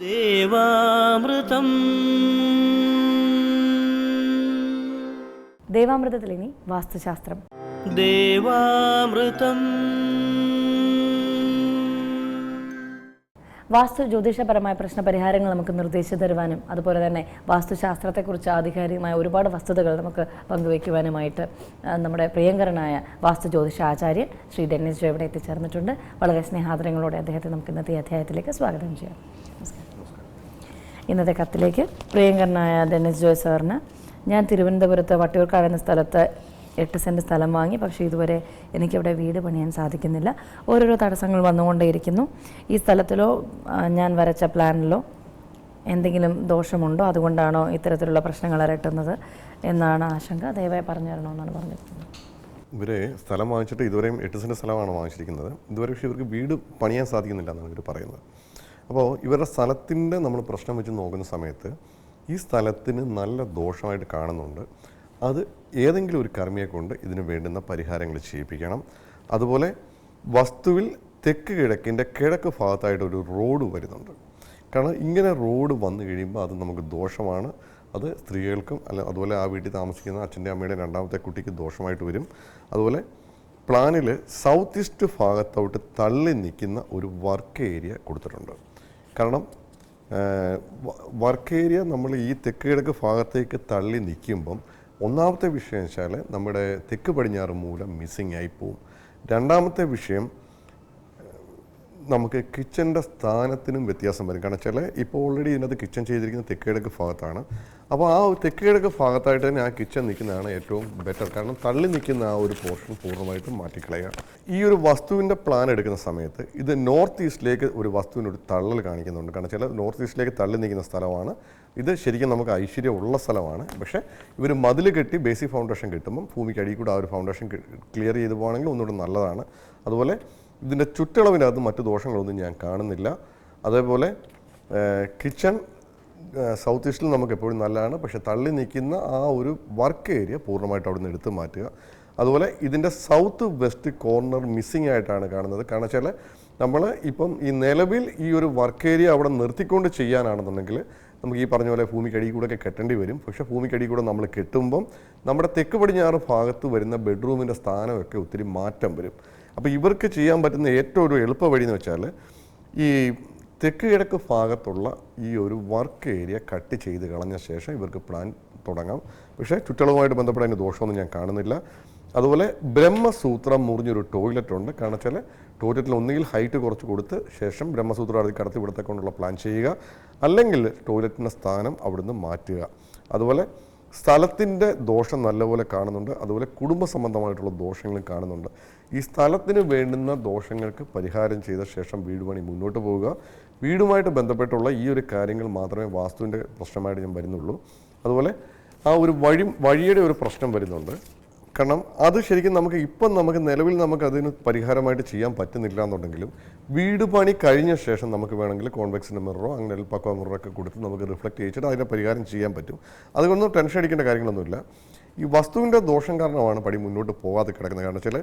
ദേവാമൃതം. ദേവാമൃതത്തിൽ ഇനി വാസ്തുശാസ്ത്രം. ദേവാമൃതം. വാസ്തു ജ്യോതിഷപരമായ പ്രശ്ന പരിഹാരങ്ങൾ നമുക്ക് നിർദ്ദേശിച്ചു തരുവാനും അതുപോലെ തന്നെ വാസ്തുശാസ്ത്രത്തെക്കുറിച്ച് ആധികാരികമായ ഒരുപാട് വസ്തുതകൾ നമുക്ക് പങ്കുവയ്ക്കുവാനുമായിട്ട് നമ്മുടെ പ്രിയങ്കരനായ വാസ്തു ജ്യോതിഷ ആചാര്യൻ ശ്രീ ഡെന്നിസ് ജോ ഇവിടെ എത്തിച്ചേർന്നിട്ടുണ്ട്. വളരെ സ്നേഹാദരങ്ങളോടെ അദ്ദേഹത്തെ നമുക്ക് ഇന്നത്തെ അധ്യായത്തിലേക്ക് സ്വാഗതം ചെയ്യാം. നമസ്കാരം. ഇന്നത്തെ കത്തിലേക്ക് പ്രിയങ്കരനായ ഡെന്നിസ് ജോയ് സാറിന്. ഞാൻ തിരുവനന്തപുരത്ത് വട്ടിയൂർക്കാവ് എന്ന സ്ഥലത്ത് എട്ട് സെന്റ് സ്ഥലം വാങ്ങി പക്ഷേ ഇതുവരെ എനിക്കവിടെ വീട് പണിയാൻ സാധിക്കുന്നില്ല. ഓരോരോ തടസ്സങ്ങൾ വന്നുകൊണ്ടേയിരിക്കുന്നു. ഈ സ്ഥലത്തിലോ ഞാൻ വരച്ച പ്ലാനിലോ എന്തെങ്കിലും ദോഷമുണ്ടോ? അതുകൊണ്ടാണോ ഇത്തരത്തിലുള്ള പ്രശ്നങ്ങൾ അരട്ടുന്നത് എന്നാണ് ആശങ്ക. ദയവായി പറഞ്ഞു തരണമെന്നാണ് പറഞ്ഞിരിക്കുന്നത്. ഇവരെ സ്ഥലം വാങ്ങിച്ചിട്ട് ഇതുവരെയും എട്ട് സെന്റ് സ്ഥലമാണ് വാങ്ങിച്ചിരിക്കുന്നത്. ഇതുവരെ പക്ഷേ ഇവർക്ക് വീട് പണിയാൻ സാധിക്കുന്നില്ല എന്നാണ് ഇവർ പറയുന്നത്. അപ്പോൾ ഇവരുടെ സ്ഥലത്തിന്റെ നമ്മൾ പ്രശ്നം വെച്ച് നോക്കുന്ന സമയത്ത് ഈ സ്ഥലത്തിന് നല്ല ദോഷമായിട്ട് കാണുന്നുണ്ട്. അത് ഏതെങ്കിലും ഒരു കർമ്മിയെ കൊണ്ട് ഇതിന് വേണ്ടുന്ന പരിഹാരങ്ങൾ ചെയ്യിപ്പിക്കണം. അതുപോലെ വസ്തുവിൽ തെക്ക് കിഴക്കിന്റെ കിഴക്ക് ഭാഗത്തായിട്ട് ഒരു റോഡ് വരുന്നുണ്ട്. കാരണം ഇങ്ങനെ റോഡ് വന്നു കഴിയുമ്പോൾ അത് നമുക്ക് ദോഷമാണ്. അത് സ്ത്രീകൾക്കും അല്ല അതുപോലെ ആ വീട്ടിൽ താമസിക്കുന്ന അച്ഛന്റെ അമ്മയുടെ രണ്ടാമത്തെ കുട്ടിക്ക് ദോഷമായിട്ട് വരും. അതുപോലെ പ്ലാനിൽ സൗത്ത് ഈസ്റ്റ് ഭാഗത്തോട്ട് തള്ളി നിൽക്കുന്ന ഒരു വർക്ക് ഏരിയ കൊടുത്തിട്ടുണ്ട്. കാരണം വർക്ക് ഏരിയ നമ്മൾ ഈ തെക്ക് കിഴക്ക് ഭാഗത്തേക്ക് തള്ളി നിൽക്കുമ്പം ഒന്നാമത്തെ വിഷയം വെച്ചാൽ നമ്മുടെ തെക്ക് പടിഞ്ഞാറ് മൂലം മിസ്സിങ് ആയി പോവും. രണ്ടാമത്തെ വിഷയം നമുക്ക് കിച്ചന്റെ സ്ഥാനത്തിനും വ്യത്യാസം വരും. കാരണം ചില ഇപ്പോൾ ഓൾറെഡി ഇതിനകത്ത് കിച്ചൺ ചെയ്തിരിക്കുന്ന തെക്കേടക്ക് ഭാഗത്താണ്. അപ്പോൾ ആ ഒരു തെക്ക് കിഴക്ക് ഭാഗത്തായിട്ട് തന്നെ ആ കിച്ചൺ നിൽക്കുന്നതാണ് ഏറ്റവും ബെറ്റർ കാരണം തള്ളി നിൽക്കുന്ന ആ ഒരു പോർഷൻ പൂർണമായിട്ടും മാറ്റിക്കളയുക. ഈ ഒരു വസ്തുവിന്റെ പ്ലാൻ എടുക്കുന്ന സമയത്ത് ഇത് നോർത്ത് ഈസ്റ്റിലേക്ക് ഒരു വസ്തുവിന്റെ ഒരു തള്ളൽ കാണിക്കുന്നുണ്ട്. കാരണം ചില നോർത്ത് ഈസ്റ്റിലേക്ക് തള്ളി നിൽക്കുന്ന സ്ഥലമാണ്. ഇത് ശരിക്കും നമുക്ക് ഐശ്വര്യം ഉള്ള സ്ഥലമാണ്. പക്ഷേ ഇവർ മതിൽ കെട്ടി ബേസിക് ഫൗണ്ടേഷൻ കിട്ടുമ്പം ഭൂമിക്ക് അടിയിൽ കൂടെ ആ ഒരു ഫൗണ്ടേഷൻ ക്ലിയർ ചെയ്ത് പോകണമെങ്കിൽ ഒന്നുകൂടെ നല്ലതാണ്. അതുപോലെ ഇതിന്റെ ചുറ്റളവിനകത്ത് മറ്റു ദോഷങ്ങളൊന്നും ഞാൻ കാണുന്നില്ല. അതേപോലെ കിച്ചൺ സൗത്ത് ഈസ്റ്റിൽ നമുക്ക് എപ്പോഴും നല്ലതാണ്. പക്ഷേ തള്ളി നിൽക്കുന്ന ആ ഒരു വർക്ക് ഏരിയ പൂർണമായിട്ട് അവിടെ നിന്ന് എടുത്തു മാറ്റുക. അതുപോലെ ഇതിന്റെ സൗത്ത് വെസ്റ്റ് കോർണർ മിസ്സിംഗ് ആയിട്ടാണ് കാണുന്നത്. കാരണം വെച്ചാൽ നമ്മൾ ഇപ്പം ഈ നിലവിൽ ഈ ഒരു വർക്ക് ഏരിയ അവിടെ നിർത്തിക്കൊണ്ട് ചെയ്യാനാണെന്നുണ്ടെങ്കിൽ നമുക്ക് ഈ പറഞ്ഞ പോലെ ഭൂമിക്കടിയിൽ കൂടെ ഒക്കെ കെട്ടേണ്ടി വരും. പക്ഷേ ഭൂമിക്കടിയിൽ കൂടെ നമ്മൾ കെട്ടുമ്പം നമ്മുടെ തെക്ക് പടിഞ്ഞാറ് ഭാഗത്ത് വരുന്ന ബെഡ്റൂമിന്റെ സ്ഥാനമൊക്കെ ഒത്തിരി മാറ്റം വരും. അപ്പോൾ ഇവർക്ക് ചെയ്യാൻ പറ്റുന്ന ഏറ്റവും ഒരു എളുപ്പ വഴി എന്ന് വെച്ചാൽ ഈ തെക്ക് കിഴക്ക് ഭാഗത്തുള്ള ഈ ഒരു വർക്ക് ഏരിയ കട്ട് ചെയ്ത് കളഞ്ഞ ശേഷം ഇവർക്ക് പ്ലാൻ തുടങ്ങാം. പക്ഷേ ചുറ്റളവുമായിട്ട് ബന്ധപ്പെട്ട അതിന് ദോഷമൊന്നും ഞാൻ കാണുന്നില്ല. അതുപോലെ ബ്രഹ്മസൂത്രം മുറിഞ്ഞൊരു ടോയ്ലറ്റ് ഉണ്ട്. കാരണം വെച്ചാൽ ടോയ്ലറ്റിൽ ഒന്നുകിൽ ഹൈറ്റ് കുറച്ച് കൊടുത്ത് ശേഷം ബ്രഹ്മസൂത്രം അടുത്ത് കടത്തി വിടത്തെ കൊണ്ടുള്ള പ്ലാൻ ചെയ്യുക. അല്ലെങ്കിൽ ടോയ്ലറ്റിന്റെ സ്ഥാനം അവിടുന്ന് മാറ്റുക. അതുപോലെ സ്ഥലത്തിന്റെ ദോഷം നല്ലപോലെ കാണുന്നുണ്ട് അതുപോലെ കുടുംബ സംബന്ധമായിട്ടുള്ള ദോഷങ്ങളും കാണുന്നുണ്ട്. ഈ സ്ഥലത്തിന് വേണ്ടുന്ന ദോഷങ്ങൾക്ക് പരിഹാരം ചെയ്ത ശേഷം വീട് പണി മുന്നോട്ട് പോവുക. വീടുമായിട്ട് ബന്ധപ്പെട്ടുള്ള ഈ ഒരു കാര്യങ്ങൾ മാത്രമേ വാസ്തുവിന്റെ പ്രശ്നമായിട്ട് ഞാൻ വരുന്നുള്ളൂ. അതുപോലെ ആ ഒരു വഴി വഴിയുടെ ഒരു പ്രശ്നം വരുന്നുണ്ട്. കാരണം അത് ശരിക്കും നമുക്ക് ഇപ്പം നമുക്ക് നിലവിൽ നമുക്ക് അതിന് പരിഹാരമായിട്ട് ചെയ്യാൻ പറ്റുന്നില്ല എന്നുണ്ടെങ്കിലും വീട് പണി കഴിഞ്ഞ ശേഷം നമുക്ക് വേണമെങ്കിൽ കോൺവെക്സിന്റെ മിററോ അങ്ങനെ പക്വ മിററോ ഒക്കെ കൊടുത്ത് നമുക്ക് റിഫ്ലക്റ്റ് ചെയ്യിച്ചിട്ട് അതിന്റെ പരിഹാരം ചെയ്യാൻ പറ്റും. അതുകൊണ്ടൊന്നും ടെൻഷൻ അടിക്കേണ്ട കാര്യങ്ങളൊന്നുമില്ല. ഈ വസ്തുവിന്റെ ദോഷം കാരണമാണ് പടി മുന്നോട്ട് പോകാതെ കിടക്കുന്നത്. കാരണം വെച്ചാൽ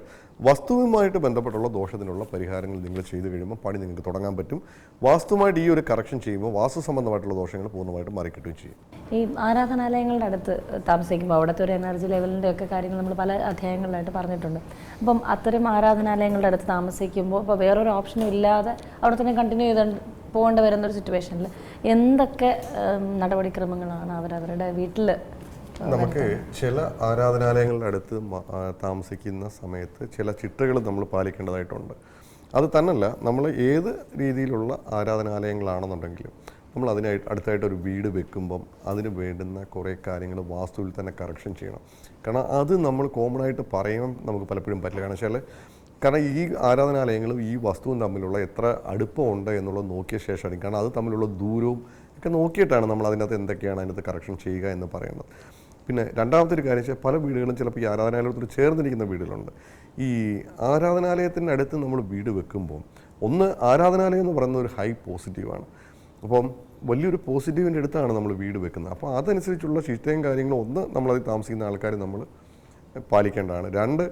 വസ്തുവുമായിട്ട് ബന്ധപ്പെട്ടുള്ള ദോഷത്തിനുള്ള പരിഹാരങ്ങൾ നിങ്ങൾ ചെയ്തു കഴിയുമ്പോൾ പണി നിങ്ങൾക്ക് തുടങ്ങാൻ പറ്റും. വാസ്തുവുമായിട്ട് ഈ ഒരു കറക്ഷൻ ചെയ്യുമ്പോൾ വാസ്തു സംബന്ധമായിട്ടുള്ള ദോഷങ്ങൾ പൂർണമായിട്ടും മാറിക്കിട്ടുകയും ചെയ്യും. ഈ ആരാധനാലയങ്ങളുടെ അടുത്ത് താമസിക്കുമ്പോൾ അവിടുത്തെ ഒരു എനർജി ലെവലിന്റെ ഒക്കെ കാര്യങ്ങൾ നമ്മൾ പല അധ്യായങ്ങളിലായിട്ട് പറഞ്ഞിട്ടുണ്ട്. അപ്പം അത്തരം ആരാധനാലയങ്ങളുടെ അടുത്ത് താമസിക്കുമ്പോൾ ഇപ്പോൾ വേറൊരു ഓപ്ഷനും ഇല്ലാതെ അവിടെ തന്നെ കണ്ടിന്യൂ ചെയ്ത് പോകേണ്ടി വരുന്ന ഒരു സിറ്റുവേഷനിൽ എന്തൊക്കെ നടപടിക്രമങ്ങളാണ് അവർ അവരുടെ വീട്ടിൽ നമുക്ക് ചില ആരാധനാലയങ്ങളുടെ അടുത്ത് താമസിക്കുന്ന സമയത്ത് ചില ചിട്ടകൾ നമ്മൾ പാലിക്കേണ്ടതായിട്ടുണ്ട്. അത് തന്നല്ല നമ്മൾ ഏത് രീതിയിലുള്ള ആരാധനാലയങ്ങളാണെന്നുണ്ടെങ്കിലും നമ്മൾ അതിനായിട്ട് അടുത്തായിട്ട് ഒരു വീട് വെക്കുമ്പം അതിന് വേണ്ടുന്ന കുറേ കാര്യങ്ങൾ വാസ്തുവിൽ തന്നെ കറക്ഷൻ ചെയ്യണം. കാരണം അത് നമ്മൾ കോമൺ ആയിട്ട് പറയാൻ നമുക്ക് പലപ്പോഴും പറ്റില്ല. കാരണം വെച്ചാൽ കാരണം ഈ ആരാധനാലയങ്ങളും ഈ വസ്തുവും തമ്മിലുള്ള എത്ര അടുപ്പമുണ്ട് എന്നുള്ളത് നോക്കിയ ശേഷമാണ് കാരണം അത് തമ്മിലുള്ള ദൂരവും ഒക്കെ നോക്കിയിട്ടാണ് നമ്മൾ അതിനകത്ത് എന്തൊക്കെയാണ് അതിനകത്ത് കറക്ഷൻ ചെയ്യുക എന്ന് പറയുന്നത്. പിന്നെ രണ്ടാമത്തെ ഒരു കാര്യം വെച്ചാൽ പല വീടുകളും ചിലപ്പോൾ ഈ ആരാധനാലയത്തോട് ചേർന്നിരിക്കുന്ന വീടുകളുണ്ട്. ഈ ആരാധനാലയത്തിന്റെ അടുത്ത് നമ്മൾ വീട് വെക്കുമ്പോൾ ഒന്ന് ആരാധനാലയം എന്ന് പറയുന്ന ഒരു ഹൈ പോസിറ്റീവാണ് അപ്പം വലിയൊരു പോസിറ്റീവിന്റെ അടുത്താണ് നമ്മൾ വീട് വെക്കുന്നത്. അപ്പോൾ അതനുസരിച്ചുള്ള ശിഷ്ടയും കാര്യങ്ങളും ഒന്ന് നമ്മളതിൽ താമസിക്കുന്ന ആൾക്കാർ നമ്മൾ പാലിക്കേണ്ടതാണ്. രണ്ട്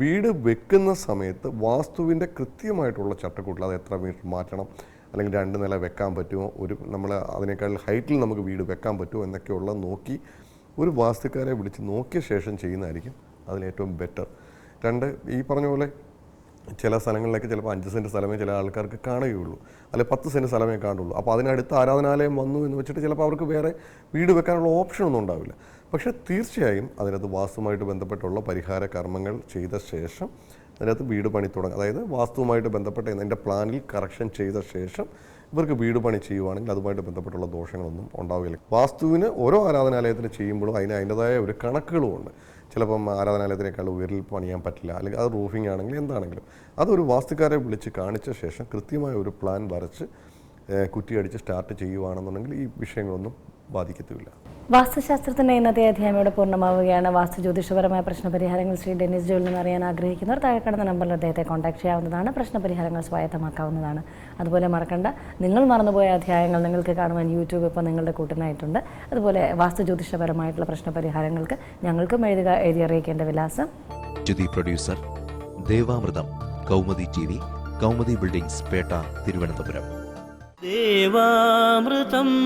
വീട് വെക്കുന്ന സമയത്ത് വാസ്തുവിന്റെ കൃത്യമായിട്ടുള്ള ചട്ടക്കൂട്ടിൽ അത് എത്ര മീറ്റർ മാറ്റണം അല്ലെങ്കിൽ രണ്ട് നില വെക്കാൻ പറ്റുമോ ഒരു നമ്മൾ അതിനേക്കാൾ ഹൈറ്റിൽ നമുക്ക് വീട് വെക്കാൻ പറ്റുമോ എന്നൊക്കെയുള്ള നോക്കി ഒരു വാസ്തുക്കാരെ വിളിച്ച് നോക്കിയ ശേഷം ചെയ്യുന്നതായിരിക്കും അതിലേറ്റവും ബെറ്റർ രണ്ട് ഈ പറഞ്ഞ പോലെ ചില സ്ഥലങ്ങളിലേക്ക് ചിലപ്പോൾ അഞ്ച് സെന്റ് സ്ഥലമേ ചില ആൾക്കാർക്ക് കാണുകയുള്ളൂ. അല്ലെ പത്ത് സെന്റ് സ്ഥലമേ കാണുള്ളൂ അപ്പോൾ അതിനടുത്ത് ആരാധനാലയം വന്നു എന്ന് വെച്ചിട്ട് ചിലപ്പോൾ അവർക്ക് വേറെ വീട് വെക്കാനുള്ള ഓപ്ഷൻ ഒന്നും ഉണ്ടാവില്ല. പക്ഷേ തീർച്ചയായും അതിനകത്ത് വാസ്തുവുമായിട്ട് ബന്ധപ്പെട്ടുള്ള പരിഹാര കർമ്മങ്ങൾ ചെയ്ത ശേഷം അതിനകത്ത് വീട് പണി തുടങ്ങും അതായത് വാസ്തുവുമായിട്ട് ബന്ധപ്പെട്ട എന്റെ പ്ലാനിൽ കറക്ഷൻ ചെയ്ത ശേഷം ഇവർക്ക് വീട് പണി ചെയ്യുവാണെങ്കിൽ അതുമായിട്ട് ബന്ധപ്പെട്ടുള്ള ദോഷങ്ങളൊന്നും ഉണ്ടാവില്ല. വാസ്തുവിന് ഓരോ ആരാധനാലയത്തിന് ചെയ്യുമ്പോഴും അതിന് അതിന്റെതായ ഒരു കണക്കുകളുമുണ്ട്. ചിലപ്പം ആരാധനാലയത്തിനേക്കാൾ ഉയരിൽ പണിയാൻ പറ്റില്ല അല്ലെങ്കിൽ അത് റൂഫിംഗ് ആണെങ്കിൽ എന്താണെങ്കിലും. അതൊരു വാസ്തുക്കാരെ വിളിച്ച് കാണിച്ച ശേഷം കൃത്യമായ ഒരു പ്ലാൻ വരച്ച് കുറ്റിയടിച്ച് സ്റ്റാർട്ട് ചെയ്യുവാണെന്നുണ്ടെങ്കിൽ ഈ വിഷയങ്ങളൊന്നും ബാധിക്കത്തുമില്ല. വാസ്തുശാസ്ത്രത്തിന്റെ ഇന്നത്തെ അധ്യായം ഇവിടെ പൂർണമാവുകയാണ്. വാസ്തു ജ്യോതിഷപരമായ പ്രശ്നപരിഹാരങ്ങൾ ശ്രീ ഡെന്നിസ് ജോലിൽ നിന്ന് അറിയാൻ ആഗ്രഹിക്കുന്നവർ താഴെ കടന്ന നമ്പറിൽ അദ്ദേഹത്തെ കോൺടാക്ട് ചെയ്യാവുന്നതാണ്. പ്രശ്നപരിഹാരങ്ങൾ സ്വായത്തമാക്കാവുന്നതാണ്. അതുപോലെ മറക്കണ്ട നിങ്ങൾ മറന്നുപോയ അധ്യായങ്ങൾ നിങ്ങൾക്ക് കാണുവാൻ യൂട്യൂബ് ഇപ്പോൾ നിങ്ങളുടെ കൂട്ടിനായിട്ടുണ്ട്. അതുപോലെ വാസ്തു ജ്യോതിഷപരമായിട്ടുള്ള പ്രശ്നപരിഹാരങ്ങൾക്ക് ഞങ്ങൾക്കും എഴുതുക എഴുതി അറിയിക്കേണ്ട വിലാസം. Jyothi producer Devamritham Kaumudi T V Kaumudi buildings Pettah Thiruvananthapuram. Devamritham.